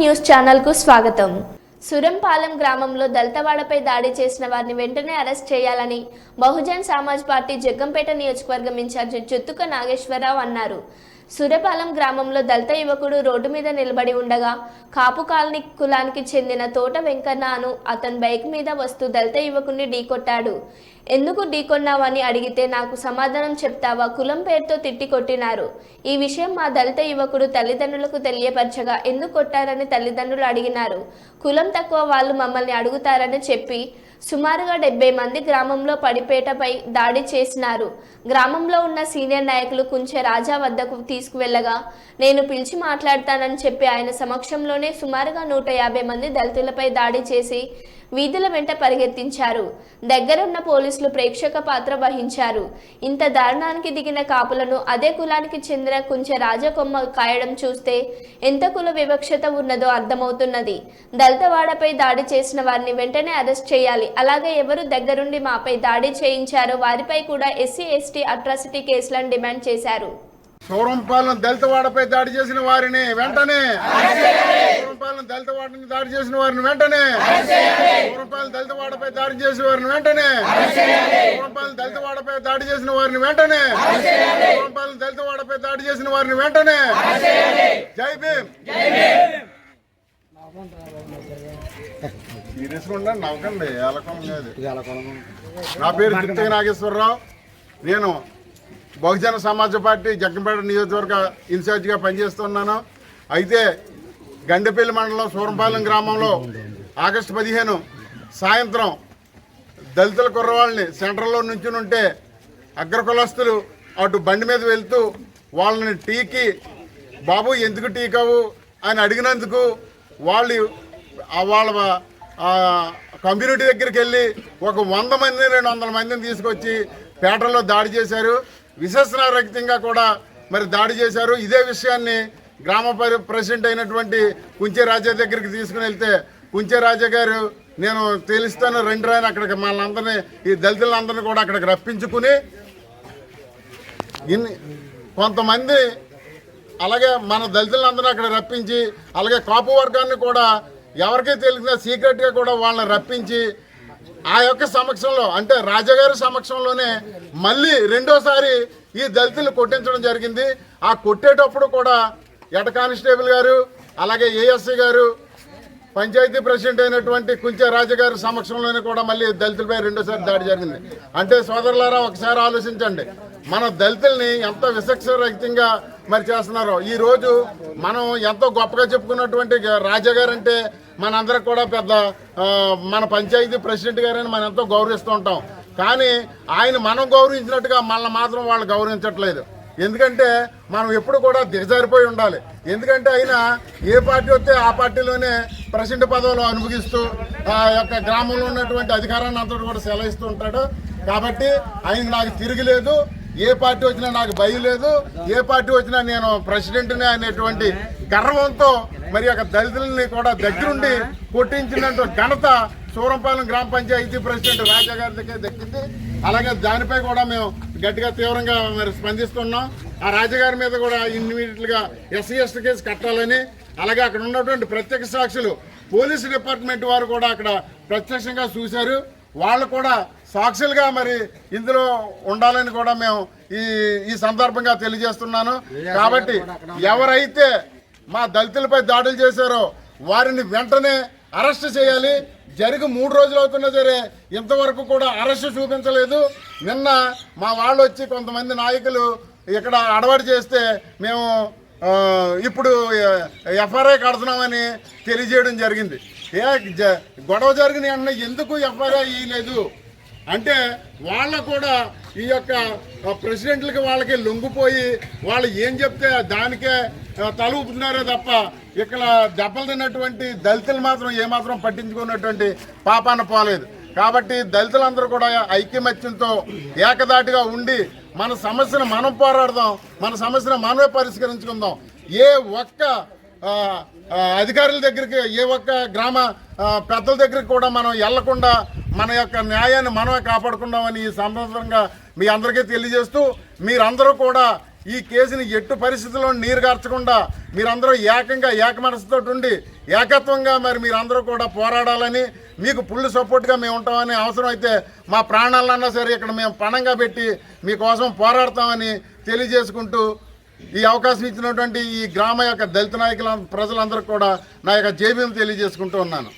News ఛానల్కు స్వాగతం. సురంపాలెం గ్రామంలో దళితవాడపై దాడి చేసిన వారిని వెంటనే అరెస్ట్ చేయాలని బహుజన్ సమాజ్ పార్టీ జగ్గంపేట నియోజకవర్గం ఇన్ఛార్జి జుత్తుక నాగేశ్వరరావు అన్నారు. సూర్యపాలెం గ్రామంలో దళిత యువకుడు రోడ్డు మీద నిలబడి ఉండగా కాపు కాలనీ కులానికి చెందిన తోట వెంకన్న అను అతని బైక్ మీద వస్తూ దళిత యువకుడిని ఢీకొట్టాడు ఎందుకు ఢీకొన్నావని అడిగితే నాకు సమాధానం చెప్తావా? కులం పేరుతో తిట్టి కొట్టినారు. ఈ విషయం మా దళిత యువకుడు తల్లిదండ్రులకు తెలియపరచగా ఎందుకు కొట్టారని తల్లిదండ్రులు అడిగినారు. కులం తక్కువ వాళ్ళు మమ్మల్ని అడుగుతారని చెప్పి సుమారుగా డెబ్బై మంది గ్రామంలో పడిపేటపై దాడి చేసినారు. గ్రామంలో ఉన్న సీనియర్ నాయకులు కుంచె రాజా వద్దకు తీసుకువెళ్ళగా నేను పిలిచి మాట్లాడతానని చెప్పి ఆయన సమక్షంలోనే సుమారుగా నూట యాభై మంది దళితులపై దాడి చేసి వీధుల వెంట పరిగెత్తించారు. దగ్గరున్న పోలీసులు ప్రేక్షక పాత్ర వహించారు. ఇంత దారుణానికి దిగిన కాపులను అదే కులానికి చెందిన కుంచె రాజకొమ్మ కాయడం చూస్తే ఎంత కుల వివక్షత ఉన్నదో అర్థమవుతున్నది. దళితవాడపై దాడి చేసిన వారిని వెంటనే అరెస్ట్ చేయాలి. అలాగే ఎవరు దగ్గరుండి మాపై దాడి చేయించారో వారిపై కూడా ఎస్సీ ఎస్టీ అట్రాసిటీ కేసులను డిమాండ్ చేశారు. సూరంపాలెం దళితవాడపై దాడి చేసిన వారిని వెంటనే! సూరంపాలెం దళితవాడని దాడి చేసిన వారిని వెంటనే! సూరంపాలెం దళితవాడపై దాడి చేసిన వారిని వెంటనే! సూరంపాలెం దళితవాడపై దాడి చేసిన వారిని వెంటనే! సూరంపాలెం దళితవాడపై దాడి చేసిన వారిని వెంటనే! జై భీమ్! సీరియస్గా నవ్వకండి లేదు. నా పేరు తిట్టగ నాగేశ్వరరావు. నేను బహుజన సమాజ పార్టీ జగ్గంపేట నియోజకవర్గ ఇన్ఛార్జిగా పనిచేస్తున్నాను. అయితే గండెపల్లి మండలం సూరంపాలెం గ్రామంలో ఆగస్టు పదిహేను సాయంత్రం దళితుల కుర్రవాళ్ళని సెంటర్లో ఉంటే అగ్రకులస్తులు అటు బండి మీద వెళ్తూ వాళ్ళని టీకి బాబు ఎందుకు టీకావు? అని అడిగినందుకు వాళ్ళు వాళ్ళ కమ్యూనిటీ దగ్గరికి వెళ్ళి ఒక వంద మంది రెండు వందల మందిని తీసుకొచ్చి పేటల్లో దాడి చేశారు. విశ్వసనారహితంగా కూడా మరి దాడి చేశారు. ఇదే విషయాన్ని గ్రామ పరి ప్రెసిడెంట్ అయినటువంటి కుంచే రాజా దగ్గరికి తీసుకుని వెళ్తే కుంచే రాజా గారు నేను తేలిస్తాను రెండు రాయని అక్కడికి మనందరినీ ఈ దళితులందరినీ కూడా అక్కడికి రప్పించుకుని ఇన్ని కొంతమంది అలాగే మన దళితులందరినీ అక్కడ రప్పించి అలాగే కాపు వర్గాన్ని కూడా ఎవరికీ తెలియకుండా సీక్రెట్గా కూడా వాళ్ళని రప్పించి ఆ యొక్క సమక్షంలో అంటే రాజాగారి సమక్షంలోనే మళ్ళీ రెండోసారి ఈ దళితులు కొట్టించడం జరిగింది. ఆ కొట్టేటప్పుడు కూడా ఎట కానిస్టేబుల్ గారు అలాగే ఏఎస్సీ గారు పంచాయతీ ప్రెసిడెంట్ అయినటువంటి కుంచె రాజగారి సమక్షంలోనే కూడా మళ్ళీ దళితులపై రెండోసారి దాడి జరిగింది. అంటే సోదరులారా ఒకసారి ఆలోచించండి. మన దళితుల్ని ఎంత విశక్షరహితంగా మరి చేస్తున్నారు. ఈ రోజు మనం ఎంతో గొప్పగా చెప్పుకున్నటువంటి రాజాగారు అంటే మనందరికి కూడా పెద్ద మన పంచాయతీ ప్రెసిడెంట్ గారని మనం ఎంతో గౌరవిస్తూ ఉంటాం. కానీ ఆయన మనం గౌరవించినట్టుగా మనల్ని మాత్రం వాళ్ళు గౌరవించట్లేదు. ఎందుకంటే మనం ఎప్పుడు కూడా దిగజారిపోయి ఉండాలి. ఎందుకంటే ఆయన ఏ పార్టీ వస్తే ఆ పార్టీలోనే ప్రెసిడెంట్ పదవులు అనుభవిస్తూ ఆ యొక్క గ్రామంలో ఉన్నటువంటి అధికారాన్ని అంతటి కూడా సెలవిస్తూ ఉంటాడు. కాబట్టి ఆయన నాకు తిరిగి లేదు. ఏ పార్టీ వచ్చినా నాకు భయం లేదు. ఏ పార్టీ వచ్చినా నేను ప్రెసిడెంట్ని అనేటువంటి గర్వంతో మరి యొక్క దళితులని కూడా దగ్గరుండి కొట్టించినటువంటి ఘనత సూరంపాలెం గ్రామ పంచాయతీ ప్రెసిడెంట్ రాజా గారి దగ్గర దక్కింది. అలాగే దానిపై కూడా మేము గట్టిగా తీవ్రంగా మరి స్పందిస్తున్నాం. ఆ రాజగారి మీద కూడా ఇమ్మీడియట్గా ఎస్సీ ఎస్టీ కేసు కట్టాలని అలాగే అక్కడ ఉన్నటువంటి ప్రత్యక్ష సాక్షులు పోలీసు డిపార్ట్మెంట్ వారు కూడా అక్కడ ప్రత్యక్షంగా చూశారు. వాళ్ళు కూడా సాక్షులుగా మరి ఇందులో ఉండాలని కూడా మేము ఈ ఈ సందర్భంగా తెలియజేస్తున్నాను. కాబట్టి ఎవరైతే మా దళితులపై దాడులు చేశారో వారిని వెంటనే అరెస్ట్ చేయాలి. జరిగి మూడు రోజులు అవుతున్నా సరే ఇంతవరకు కూడా అరెస్ట్ చూపించలేదు. నిన్న మా వాళ్ళు వచ్చి కొంతమంది నాయకులు ఇక్కడ అడవాడు చేస్తే మేము ఇప్పుడు ఎఫ్ఐఆర్ కడుతున్నామని తెలియజేయడం జరిగింది. ఏ జ- గొడవ జరిగిన అన్న ఎందుకు ఎఫ్ఐఆర్ వేయలేదు అంటే వాళ్ళ కూడా ఈ యొక్క ప్రెసిడెంట్లకి వాళ్ళకి లొంగిపోయి వాళ్ళు ఏం చెప్తే దానికే తలుపుతున్నారే తప్ప ఇక్కడ దెబ్బలు తిన్నటువంటి దళితులు మాత్రం ఏమాత్రం పట్టించుకున్నటువంటి పాపాన పోలేదు. కాబట్టి దళితులందరూ కూడా ఐక్యమత్యంతో ఏకదాటిగా ఉండి మన సమస్యను మనం పోరాడదాం మన సమస్యను మనమే పరిష్కరించుకుందాం. ఏ ఒక్క అధికారుల దగ్గరికి ఏ ఒక్క గ్రామ పెద్దల దగ్గరికి కూడా మనం వెళ్ళకుండా మన యొక్క న్యాయాన్ని మనమే కాపాడుకుందామని ఈ సందర్భంగా మీ అందరికీ తెలియజేస్తూ మీరందరూ కూడా ఈ కేసుని ఎట్టు పరిస్థితుల్లో నీరుగార్చకుండా మీరందరూ ఏకంగా ఏకమనసుతో ఉండి ఏకత్వంగా మరి మీరందరూ కూడా పోరాడాలని మీకు ఫుల్ సపోర్ట్గా మేము ఉంటామని అవసరం అయితే మా ప్రాణాలన్నా సరే ఇక్కడ మేము పణంగా పెట్టి మీకోసం పోరాడతామని తెలియజేసుకుంటూ ఈ అవకాశం ఇచ్చినటువంటి ఈ గ్రామ యొక్క దళిత నాయకుల ప్రజలందరూ కూడా నా యొక్క జేబీఎం తెలియజేసుకుంటూ ఉన్నాను.